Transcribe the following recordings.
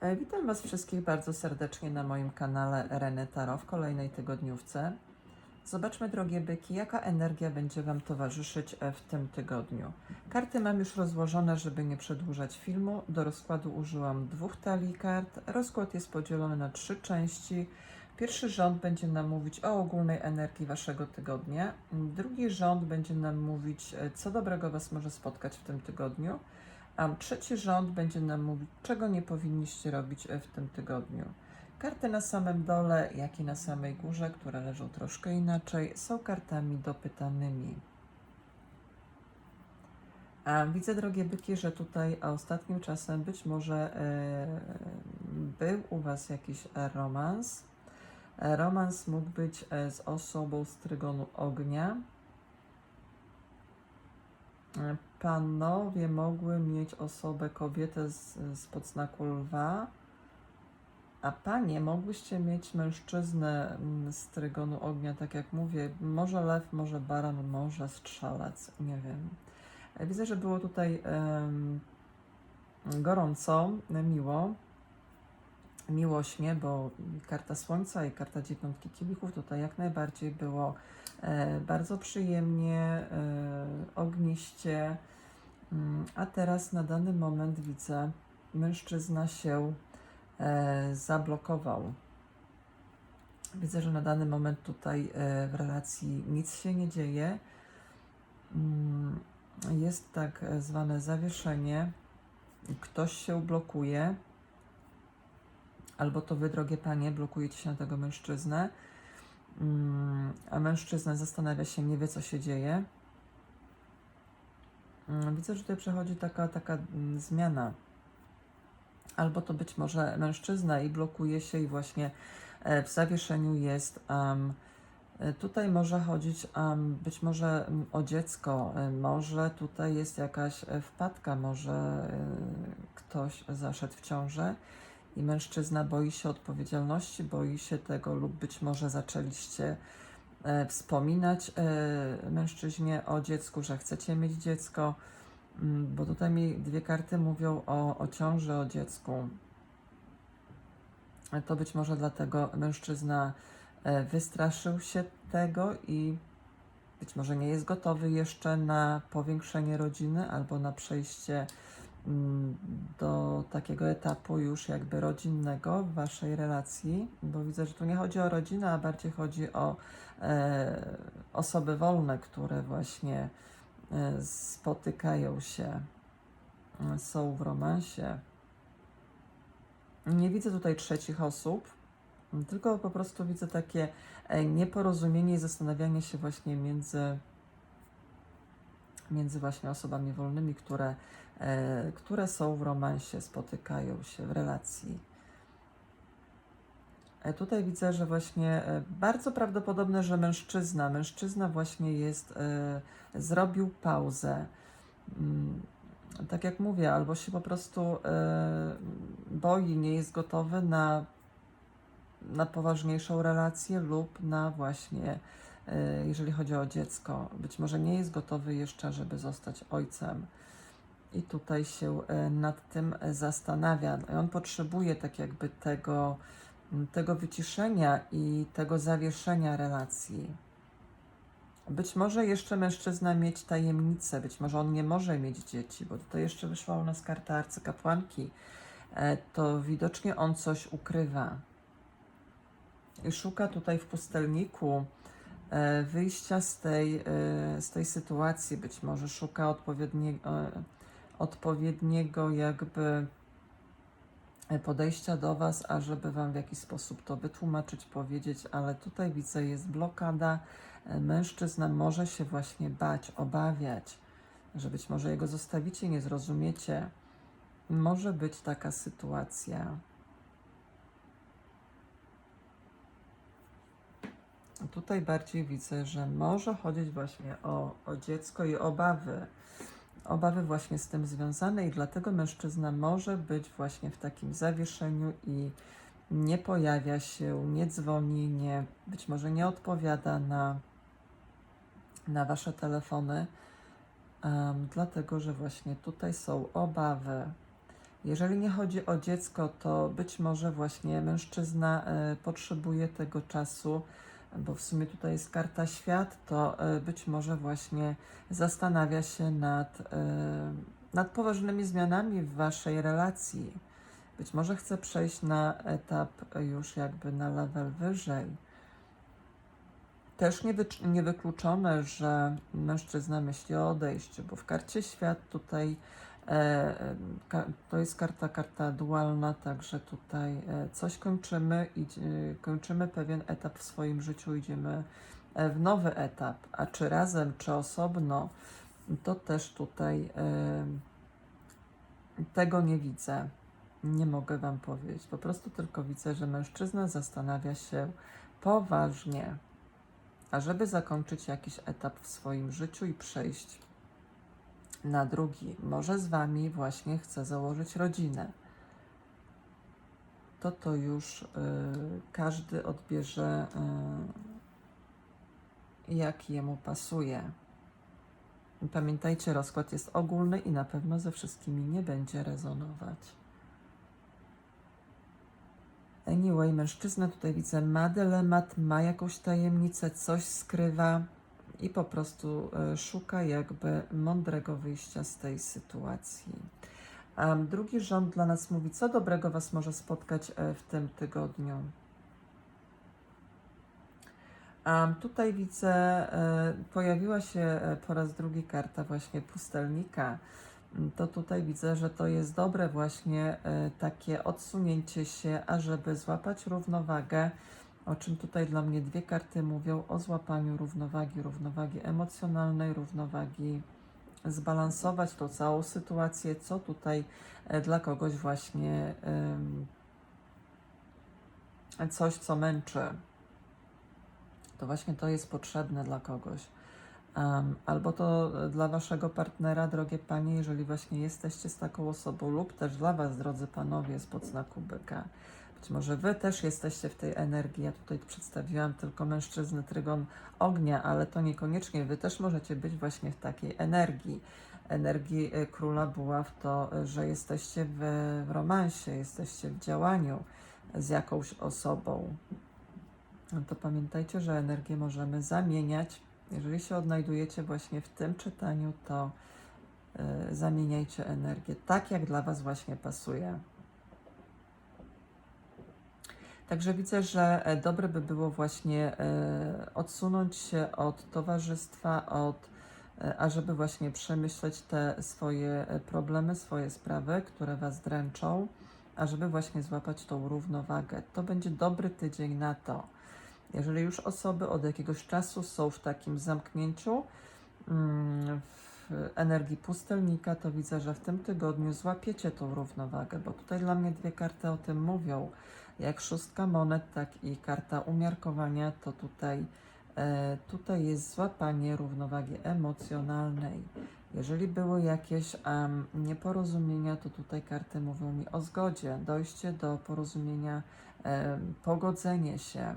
E, Witam Was wszystkich bardzo serdecznie na moim kanale Reny Taro w kolejnej tygodniówce. Zobaczmy, drogie byki, jaka energia będzie Wam towarzyszyć e, w tym tygodniu. Karty mam już rozłożone, żeby nie przedłużać filmu. Do rozkładu użyłam dwóch talii kart. Rozkład jest podzielony na trzy części. Pierwszy rząd będzie nam mówić o ogólnej energii Waszego tygodnia. Drugi rząd będzie nam mówić, e, co dobrego Was może spotkać w tym tygodniu. A trzeci rząd będzie nam mówić, czego nie powinniście robić e, w tym tygodniu. Karty na samym dole, jak i na samej górze, które leżą troszkę inaczej, są kartami dopytanymi. A widzę, drogie byki, że tutaj ostatnim czasem być może e, był u Was jakiś romans. E, Romans mógł być z osobą z trygonu ognia. Panowie mogły mieć osobę, kobietę z, z podznaku lwa, a panie mogłyście mieć mężczyznę mm, z trygonu ognia, tak jak mówię, może lew, może baran, może strzelec, nie wiem. Widzę, że było tutaj em, gorąco, miło, miłośnie, bo karta słońca i karta dziewiątki kielichów tutaj jak najbardziej było e, bardzo przyjemnie, e, ogniście, Mm, a teraz na dany moment widzę, mężczyzna się e, zablokował. Widzę, że na dany moment tutaj w relacji nic się nie dzieje. Mm, Jest tak zwane zawieszenie. Ktoś się blokuje. Albo to wy, drogie panie, blokujecie się na tego mężczyznę, Mm, a mężczyzna zastanawia się, nie wie, co się dzieje. Mm, Widzę, że tutaj przechodzi taka, taka mm, zmiana. Albo to być może mężczyzna i blokuje się i właśnie e, w zawieszeniu jest. Um, tutaj może chodzić um, być może o dziecko, e, może tutaj jest jakaś wpadka, może ktoś zaszedł w ciążę i mężczyzna boi się odpowiedzialności, boi się tego lub być może zaczęliście e, wspominać e, mężczyźnie o dziecku, że chcecie mieć dziecko, mm, bo tutaj mi dwie karty mówią o, o ciąży, o dziecku. E, To być może dlatego mężczyzna e, wystraszył się tego i być może nie jest gotowy jeszcze na powiększenie rodziny albo na przejście do takiego etapu już jakby rodzinnego w waszej relacji, bo widzę, że tu nie chodzi o rodzinę, a bardziej chodzi o e, osoby wolne, które właśnie e, spotykają się, e, są w romansie. Nie widzę tutaj trzecich osób, tylko po prostu widzę takie e, nieporozumienie i zastanawianie się właśnie między, między właśnie osobami wolnymi, które, e, które są w romansie, spotykają się w relacji. E, Tutaj widzę, że właśnie e, bardzo prawdopodobne, że mężczyzna, mężczyzna właśnie jest, zrobił pauzę. Mm, Tak jak mówię, albo się po prostu boi, nie jest gotowy na, na poważniejszą relację lub na właśnie, jeżeli chodzi o dziecko, być może nie jest gotowy jeszcze, żeby zostać ojcem. I tutaj się e, nad tym zastanawia. I On potrzebuje tak jakby tego, m, tego wyciszenia i tego zawieszenia relacji. Być może jeszcze mężczyzna mieć tajemnicę, być może on nie może mieć dzieci, bo tutaj jeszcze wyszła u nas karta arcykapłanki. E, To widocznie on coś ukrywa. I szuka tutaj w pustelniku wyjścia z tej, e, z tej sytuacji. Być może szuka odpowiedniego, e, odpowiedniego jakby e, podejścia do Was, ażeby Wam w jakiś sposób to wytłumaczyć, powiedzieć, ale tutaj widzę jest blokada. E, Mężczyzna może się właśnie bać, obawiać, że być może jego zostawicie, nie zrozumiecie. Może być taka sytuacja. Tutaj bardziej widzę, że może chodzić właśnie o, o dziecko i obawy. Obawy właśnie z tym związane, i dlatego mężczyzna może być właśnie w takim zawieszeniu i nie pojawia się, nie dzwoni, nie, być może nie odpowiada na, na Wasze telefony, em, dlatego że właśnie tutaj są obawy. Jeżeli nie chodzi o dziecko, to być może właśnie mężczyzna e, potrzebuje tego czasu, bo w sumie tutaj jest karta świat, to e, być może właśnie zastanawia się nad, e, nad poważnymi zmianami w waszej relacji. Być może chce przejść na etap już jakby na level wyżej. Też niewy- niewykluczone, że mężczyzna myśli o odejściu, bo w karcie świat tutaj to jest karta, karta dualna, także tutaj e, coś kończymy i e, kończymy pewien etap w swoim życiu, idziemy e, w nowy etap, a czy razem, czy osobno, to też tutaj e, tego nie widzę. Nie mogę Wam powiedzieć. Po prostu tylko widzę, że mężczyzna zastanawia się poważnie, ażeby zakończyć jakiś etap w swoim życiu i przejść na drugi. Może z Wami właśnie chce założyć rodzinę. To to już y, każdy odbierze, y, jak jemu pasuje. Pamiętajcie, rozkład jest ogólny i na pewno ze wszystkimi nie będzie rezonować. Anyway, mężczyzna tutaj widzę ma dylemat, ma jakąś tajemnicę, coś skrywa i po prostu e, szuka jakby mądrego wyjścia z tej sytuacji. Drugi rząd dla nas mówi, co dobrego Was może spotkać e, w tym tygodniu. Tutaj widzę, e, pojawiła się po raz drugi karta właśnie pustelnika. Mm, To tutaj widzę, że to jest dobre właśnie takie odsunięcie się, ażeby złapać równowagę, o czym tutaj dla mnie dwie karty mówią, o złapaniu równowagi, równowagi emocjonalnej, równowagi, zbalansować tą całą sytuację, co tutaj e, dla kogoś właśnie coś, co męczy. To właśnie to jest potrzebne dla kogoś. Albo to dla waszego partnera, drogie panie, jeżeli właśnie jesteście z taką osobą, lub też dla was, drodzy panowie, spod znaku byka. Być może wy też jesteście w tej energii. Ja tutaj przedstawiłam tylko mężczyznę trygon ognia, ale to niekoniecznie. Wy też możecie być właśnie w takiej energii. Energii e, króla buław to, e, że jesteście w, w romansie, jesteście w działaniu z jakąś osobą. No to pamiętajcie, że energię możemy zamieniać. Jeżeli się odnajdujecie właśnie w tym czytaniu, to y, zamieniajcie energię tak, jak dla Was właśnie pasuje. Także widzę, że e, dobre by było właśnie e, odsunąć się od towarzystwa, od, e, ażeby właśnie przemyśleć te swoje problemy, swoje sprawy, które Was dręczą, ażeby właśnie złapać tą równowagę. To będzie dobry tydzień na to. Jeżeli już osoby od jakiegoś czasu są w takim zamknięciu, mm, w energii pustelnika, to widzę, że w tym tygodniu złapiecie tą równowagę, bo tutaj dla mnie dwie karty o tym mówią. Jak szóstka monet, tak i karta umiarkowania, to tutaj, e, tutaj jest złapanie równowagi emocjonalnej. Jeżeli były jakieś em, nieporozumienia, to tutaj karty mówią mi o zgodzie, dojście do porozumienia, em, pogodzenie się.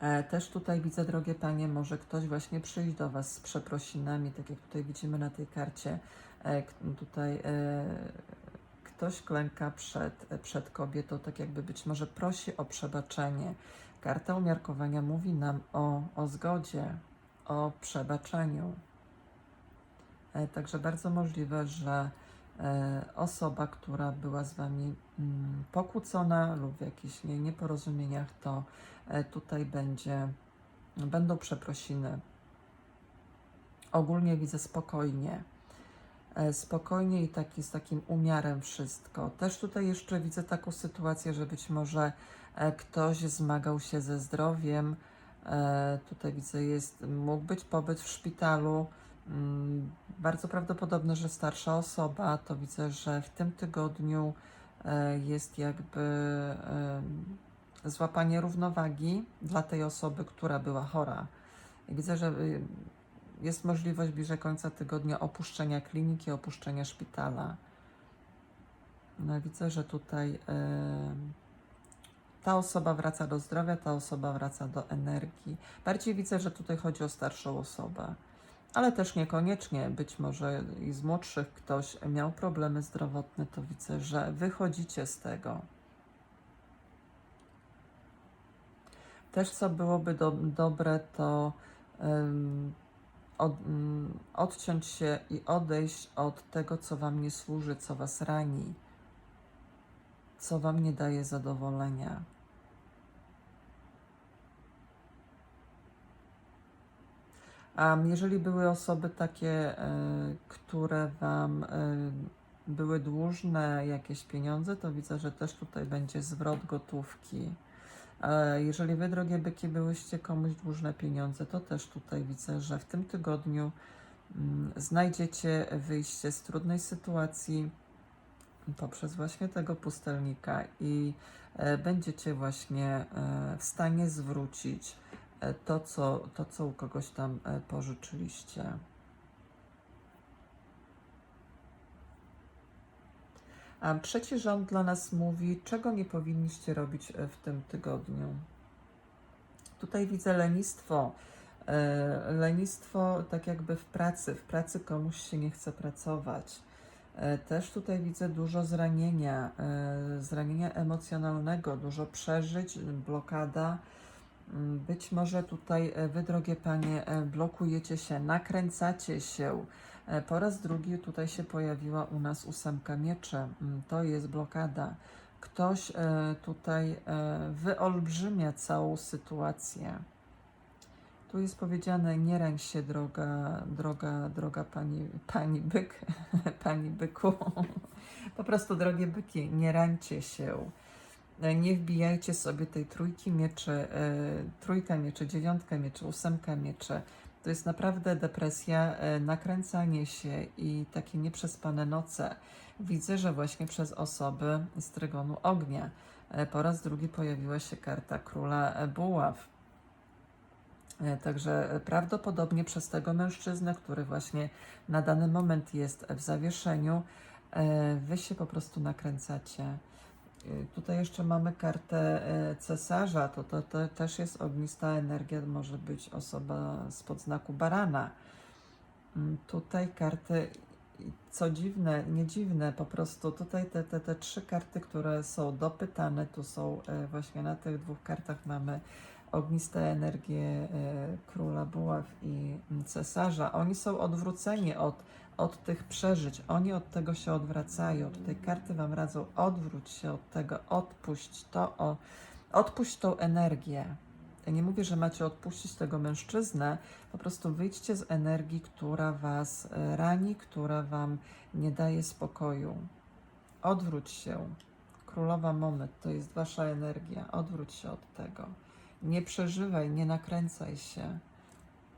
E, Też tutaj widzę, drogie panie, może ktoś właśnie przyjść do Was z przeprosinami, tak jak tutaj widzimy na tej karcie. E, Tutaj e, ktoś klęka przed, przed kobietą, tak jakby być może prosi o przebaczenie. Karta umiarkowania mówi nam o, o zgodzie, o przebaczeniu. E, Także bardzo możliwe, że e, osoba, która była z Wami mm, pokłócona lub w jakichś nie, nieporozumieniach, to e, tutaj będzie, będą przeprosiny. Ogólnie widzę spokojnie. E, Spokojnie i taki, z takim umiarem wszystko. Też tutaj jeszcze widzę taką sytuację, że być może e, ktoś zmagał się ze zdrowiem. E, Tutaj widzę, jest, mógł być pobyt w szpitalu. Mm, Bardzo prawdopodobne, że starsza osoba. To widzę, że w tym tygodniu jest jakby złapanie równowagi dla tej osoby, która była chora. Widzę, że y, jest możliwość bliżej końca tygodnia opuszczenia kliniki, opuszczenia szpitala. No, widzę, że tutaj ta osoba wraca do zdrowia, ta osoba wraca do energii. Bardziej widzę, że tutaj chodzi o starszą osobę. ale też niekoniecznie. Być może i z młodszych ktoś miał problemy zdrowotne, to widzę, że wychodzicie z tego. Też co byłoby do, dobre, to od, mm, odciąć się i odejść od tego, co Wam nie służy, co Was rani, co Wam nie daje zadowolenia. A jeżeli były osoby takie, e, które Wam e, były dłużne jakieś pieniądze, to widzę, że też tutaj będzie zwrot gotówki. E, Jeżeli Wy, drogie byki, byłyście komuś dłużne pieniądze, to też tutaj widzę, że w tym tygodniu mm, znajdziecie wyjście z trudnej sytuacji poprzez właśnie tego pustelnika i e, będziecie właśnie e, w stanie zwrócić to, co, to, co u kogoś tam pożyczyliście. Trzeci rząd dla nas mówi, czego nie powinniście robić e, w tym tygodniu. Tutaj widzę lenistwo. E, Lenistwo tak jakby w pracy. W pracy komuś się nie chce pracować. E, Też tutaj widzę dużo zranienia, zranienia emocjonalnego, dużo przeżyć, blokada. Mm, Być może tutaj wy, drogie panie, blokujecie się, nakręcacie się. E, Po raz drugi tutaj się pojawiła u nas ósemka mieczy. Mm, To jest blokada. Ktoś e, tutaj e, wyolbrzymia całą sytuację. Tu jest powiedziane, nie rań się, droga, droga, droga pani, pani byk, pani byku. Po prostu, drogie byki, nie rańcie się. Nie wbijajcie sobie tej trójki mieczy, trójka mieczy, dziewiątka mieczy, ósemka mieczy. To jest naprawdę depresja, e, nakręcanie się i takie nieprzespane noce. Widzę, że właśnie przez osoby z trygonu ognia. E, Po raz drugi pojawiła się karta króla e, buław. Także prawdopodobnie przez tego mężczyznę, który właśnie na dany moment jest w zawieszeniu, wy się po prostu nakręcacie. Tutaj jeszcze mamy kartę e, cesarza, to, to, to też jest ognista energia, może być osoba spod znaku barana. Mm, Tutaj karty, co dziwne, nie dziwne, po prostu tutaj te, te, te trzy karty, które są dopytane, tu są e, właśnie na tych dwóch kartach mamy ogniste energie e, króla buław i mm, cesarza. Oni są odwróceni od, od tych przeżyć, oni od tego się odwracają. Tutaj karty Wam radzą, odwróć się od tego, odpuść to, o, odpuść tą energię. Ja nie mówię, że macie odpuścić tego mężczyznę, po prostu wyjdźcie z energii, która Was e, rani, która Wam nie daje spokoju. Odwróć się. Królowa Moment to jest Wasza energia. Odwróć się od tego. Nie przeżywaj, nie nakręcaj się.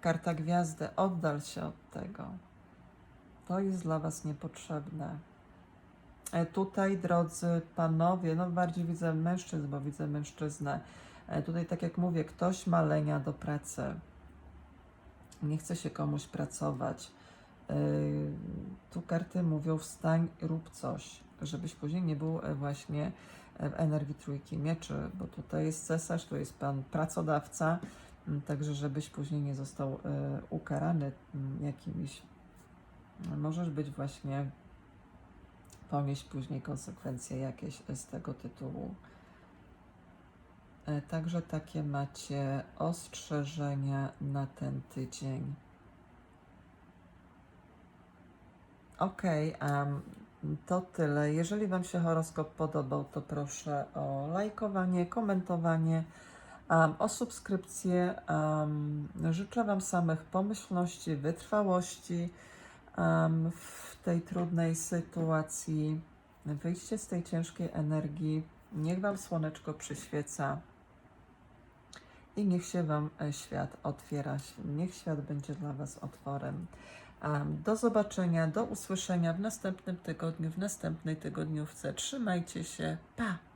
Karta gwiazdy, oddal się od tego. To jest dla Was niepotrzebne. E, Tutaj, drodzy panowie, no bardziej widzę mężczyzn, bo widzę mężczyznę. E, Tutaj, tak jak mówię, ktoś ma lenia do pracy. Nie chce się komuś pracować. E, Tu karty mówią wstań, rób coś, żebyś później nie był właśnie w energii trójki mieczy, bo tutaj jest cesarz, tu jest pan pracodawca, także żebyś później nie został ukarany jakimiś. Możesz być właśnie ponieść później konsekwencje jakieś z tego tytułu. E, Także takie macie ostrzeżenia na ten tydzień. Okej, em, to tyle. Jeżeli Wam się horoskop podobał, to proszę o lajkowanie, komentowanie, em, o subskrypcję. Em, życzę Wam samych pomyślności, wytrwałości em, w tej trudnej sytuacji. Wyjście z tej ciężkiej energii. Niech Wam słoneczko przyświeca i niech się Wam e, świat otwiera. Niech świat będzie dla Was otworem. Em, Do zobaczenia, do usłyszenia w następnym tygodniu, w następnej tygodniówce. Trzymajcie się. Pa!